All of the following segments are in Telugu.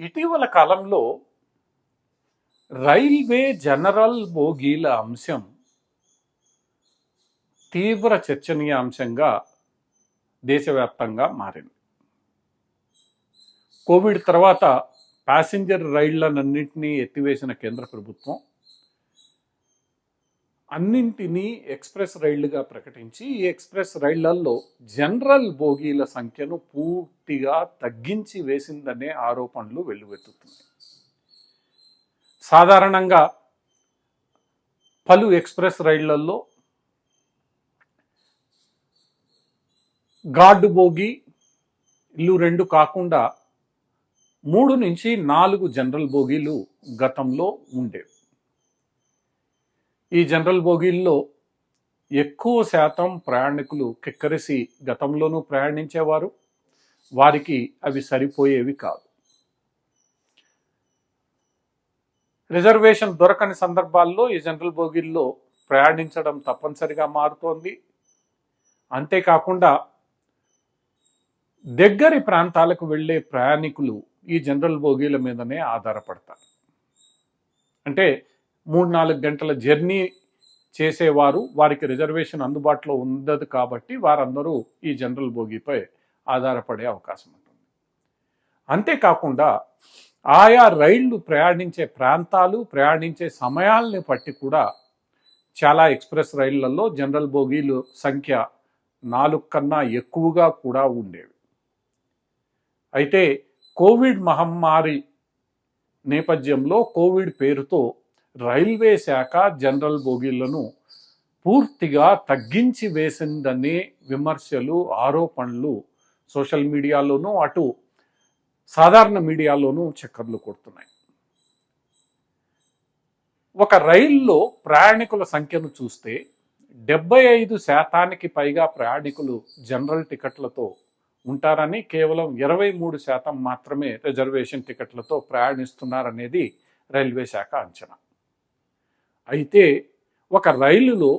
ఇటీవల కాలంలో రైల్వే జనరల్ బోగీల అంశం తీవ్ర చర్చనీయాంశంగా దేశవ్యాప్తంగా మారింది. కోవిడ్ తర్వాత ప్యాసింజర్ రైళ్ళనన్నింటినీ ఎత్తివేసిన కేంద్ర ప్రభుత్వం అన్నింటినీ ఎక్స్ప్రెస్ రైళ్ళుగా ప్రకటించి ఈ ఎక్స్ప్రెస్ రైళ్ళల్లో జనరల్ బోగీల సంఖ్యను పూర్తిగా తగ్గించి వేసిందనే ఆరోపణలు వెల్లువెత్తుతున్నాయి. సాధారణంగా పలు ఎక్స్ప్రెస్ రైళ్ళల్లో గార్డు బోగి ఇల్లు రెండు కాకుండా మూడు నుంచి నాలుగు జనరల్ బోగీలు గతంలో ఉండేవి. ఈ జనరల్ బోగీల్లో ఎక్కువ శాతం ప్రయాణికులు కిక్కరిసి గతంలోనూ ప్రయాణించేవారు. వారికి అవి సరిపోయేవి కాదు. రిజర్వేషన్ దొరకని సందర్భాల్లో ఈ జనరల్ బోగీల్లో ప్రయాణించడం తప్పనిసరిగా మారుతోంది. అంతేకాకుండా దగ్గరి ప్రాంతాలకు వెళ్ళే ప్రయాణికులు ఈ జనరల్ బోగీల మీదనే ఆధారపడతారు. అంటే మూడు నాలుగు గంటల జర్నీ చేసేవారు. వారికి రిజర్వేషన్ అందుబాటులో ఉండదు కాబట్టి వారందరూ ఈ జనరల్ బోగీపై ఆధారపడే అవకాశం ఉంటుంది. అంతేకాకుండా ఆయా రైళ్ళు ప్రయాణించే ప్రాంతాలు ప్రయాణించే సమయాల్ని బట్టి కూడా చాలా ఎక్స్ప్రెస్ రైళ్ళలో జనరల్ బోగీలు సంఖ్య నాలుగు కన్నా ఎక్కువగా కూడా ఉండేవి. అయితే కోవిడ్ మహమ్మారి నేపథ్యంలో కోవిడ్ పేరుతో రైల్వే శాఖ జనరల్ బోగీలను పూర్తిగా తగ్గించి వేసిందనే విమర్శలు ఆరోపణలు సోషల్ మీడియాలోనూ అటు సాధారణ మీడియాలోనూ చక్కర్లు కొడుతున్నాయి. ఒక రైల్లో ప్రయాణికుల సంఖ్యను చూస్తే డెబ్బై ఐదు శాతానికి పైగా ప్రయాణికులు జనరల్ టికెట్లతో ఉంటారని కేవలం ఇరవై మూడు శాతం మాత్రమే రిజర్వేషన్ టికెట్లతో ప్రయాణిస్తున్నారనేది రైల్వే శాఖ అంచనా. అయితే ఒక రైలులో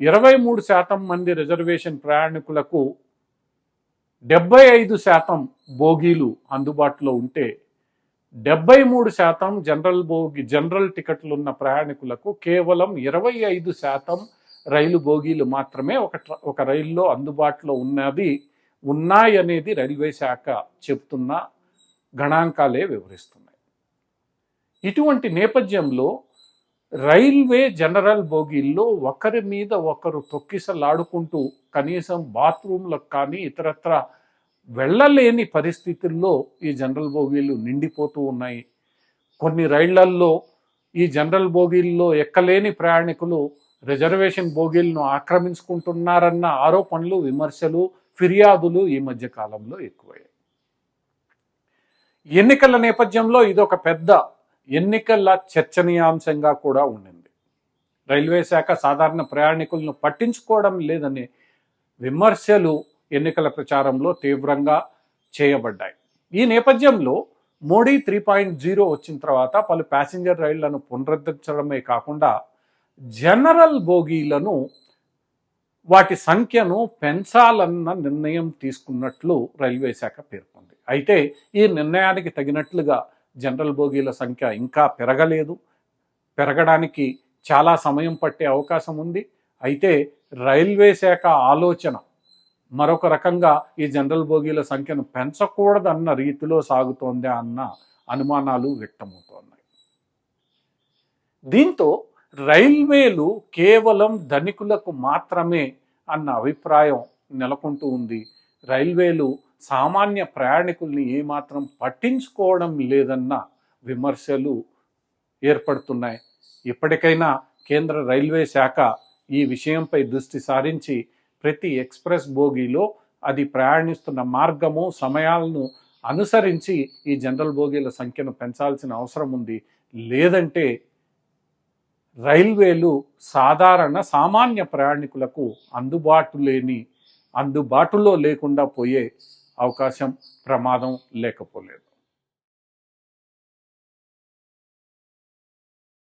ఇరవై మూడు శాతం మంది రిజర్వేషన్ ప్రయాణికులకు డెబ్బై ఐదు శాతం బోగీలు అందుబాటులో ఉంటే డెబ్బై మూడు శాతం జనరల్ బోగి జనరల్ టికెట్లు ఉన్న ప్రయాణికులకు కేవలం ఇరవై ఐదు శాతం రైలు బోగీలు మాత్రమే ఒక ట్ర- ఒక రైల్లో అందుబాటులో ఉన్నది ఉన్నాయనేది రైల్వే శాఖ చెప్తున్న గణాంకాలే వివరిస్తున్నాయి. ఇటువంటి నేపథ్యంలో రైల్వే జనరల్ బోగీల్లో ఒకరి మీద ఒకరు తొక్కిసలాడుకుంటూ కనీసం బాత్రూంలకు కానీ ఇతరత్ర వెళ్ళలేని పరిస్థితుల్లో ఈ జనరల్ బోగీలు నిండిపోతూ ఉన్నాయి. కొన్ని రైళ్ళల్లో ఈ జనరల్ బోగీల్లో ఎక్కలేని ప్రయాణికులు రిజర్వేషన్ బోగీలను ఆక్రమించుకుంటున్నారన్న ఆరోపణలు విమర్శలు ఫిర్యాదులు ఈ మధ్య కాలంలో ఎక్కువయ్యాయి. ఎన్నికల నేపథ్యంలో ఇదొక పెద్ద ఎన్నికల చర్చనీయాంశంగా కూడా ఉండింది. రైల్వే శాఖ సాధారణ ప్రయాణికులను పట్టించుకోవడం లేదనే విమర్శలు ఎన్నికల ప్రచారంలో తీవ్రంగా చేయబడ్డాయి. ఈ నేపథ్యంలో మోడీ త్రీ పాయింట్ జీరో వచ్చిన తర్వాత పలు ప్యాసింజర్ రైళ్ళను పునరుద్ధరించడమే కాకుండా జనరల్ బోగీలను వాటి సంఖ్యను పెంచాలన్న నిర్ణయం తీసుకున్నట్లు రైల్వే శాఖ పేర్కొంది. అయితే ఈ నిర్ణయానికి తగినట్లుగా జనరల్ బోగీల సంఖ్య ఇంకా పెరగలేదు. పెరగడానికి చాలా సమయం పట్టే అవకాశం ఉంది. అయితే రైల్వే శాఖ ఆలోచన మరొక రకంగా ఈ జనరల్ బోగీల సంఖ్యను పెంచకూడదన్న రీతిలో సాగుతోంది అన్న అనుమానాలు వ్యక్తమవుతున్నాయి దీంతో రైల్వేలు కేవలం ధనికులకు మాత్రమే అన్న అభిప్రాయం నెలకొంటూ ఉంది. రైల్వేలు సామాన్య ప్రయాణికుల్ని ఏమాత్రం పట్టించుకోవడం లేదన్న విమర్శలు ఏర్పడుతున్నాయి. ఇప్పటికైనా కేంద్ర రైల్వే శాఖ ఈ విషయంపై దృష్టి సారించి ప్రతి ఎక్స్ప్రెస్ బోగీలో అది ప్రయాణిస్తున్న మార్గము సమయాలను అనుసరించి ఈ జనరల్ బోగీల సంఖ్యను పెంచాల్సిన అవసరం ఉంది. లేదంటే రైల్వేలు సాధారణ సామాన్య ప్రయాణికులకు అందుబాటు లేని అందుబాటులో లేకుండా పోయే అవకాశం ప్రమాదం లేకపోలేదు.